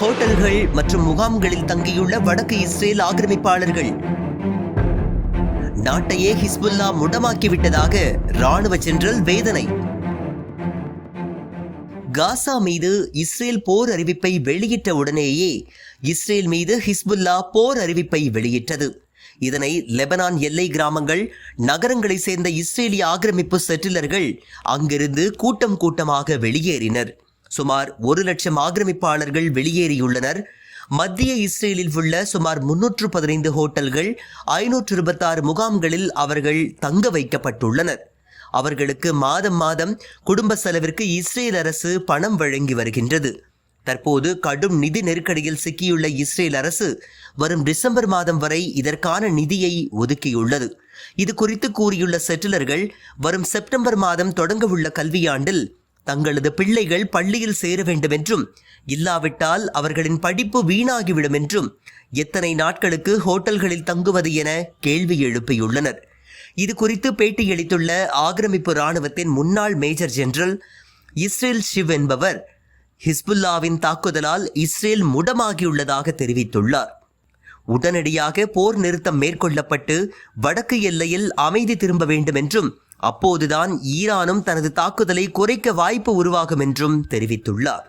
ஹோட்டல்கள் மற்றும் முகாம்களில் தங்கியுள்ள வடக்கு இஸ்ரேல் ஆக்கிரமிப்பாளர்கள். நாட்டையே ஹிஸ்புல்லா முடமாக்கிவிட்டதாக ராணுவ ஜெனரல் வேதனை. காசா மீது இஸ்ரேல் போர் அறிவிப்பை வெளியிட்ட உடனேயே இஸ்ரேல் மீது ஹிஸ்புல்லா போர் அறிவிப்பை வெளியிட்டது. இதனை லெபனான் எல்லை கிராமங்கள் நகரங்களை சேர்ந்த இஸ்ரேலிய ஆக்கிரமிப்பு செட்டிலர்கள் அங்கிருந்து கூட்டம் கூட்டமாக வெளியேறினர். சுமார் ஒரு லட்சம் ஆக்கிரமிப்பாளர்கள் வெளியேறியுள்ளனர். மத்திய இஸ்ரேலில் உள்ள சுமார் முன்னூற்று பதினைந்து ஹோட்டல்கள் ஐநூற்று இருபத்தாறு முகாம்களில் அவர்கள் தங்க வைக்கப்பட்டுள்ளனர். அவர்களுக்கு மாதம் மாதம் குடும்ப செலவிற்கு இஸ்ரேல் அரசு பணம் வழங்கி வருகின்றது. தற்போது கடும் நிதி நெருக்கடியில் சிக்கியுள்ள இஸ்ரேல் அரசு வரும் டிசம்பர் மாதம் வரை இதற்கான நிதியை ஒதுக்கியுள்ளது. இது குறித்து கூறியுள்ள செட்டிலர்கள் வரும் செப்டம்பர் மாதம் தொடங்கவுள்ள கல்வியாண்டில் தங்களது பிள்ளைகள் பள்ளியில் சேர வேண்டும் என்றும் இல்லாவிட்டால் அவர்களின் படிப்பு வீணாகிவிடும் என்றும் எத்தனை நாட்களுக்கு ஹோட்டல்களில் தங்குவது என கேள்வி எழுப்பியுள்ளனர். இது குறித்து பேட்டியளித்துள்ள ஆக்கிரமிப்பு ராணுவத்தின் முன்னாள் மேஜர் ஜெனரல் இஸ்ரேல் ஷிவ் என்பவர் ஹிஸ்புல்லாவின் தாக்குதலால் இஸ்ரேல் முடமாகியுள்ளதாக தெரிவித்துள்ளார். உடனடியாக போர் நிறுத்தம் மேற்கொள்ளப்பட்டு வடக்கு எல்லையில் அமைதி திரும்ப வேண்டும் என்றும் அப்போதுதான் ஈரானும் தனது தாக்குதலை குறைக்க வாய்ப்பு உருவாகும் என்றும் தெரிவித்துள்ளார்.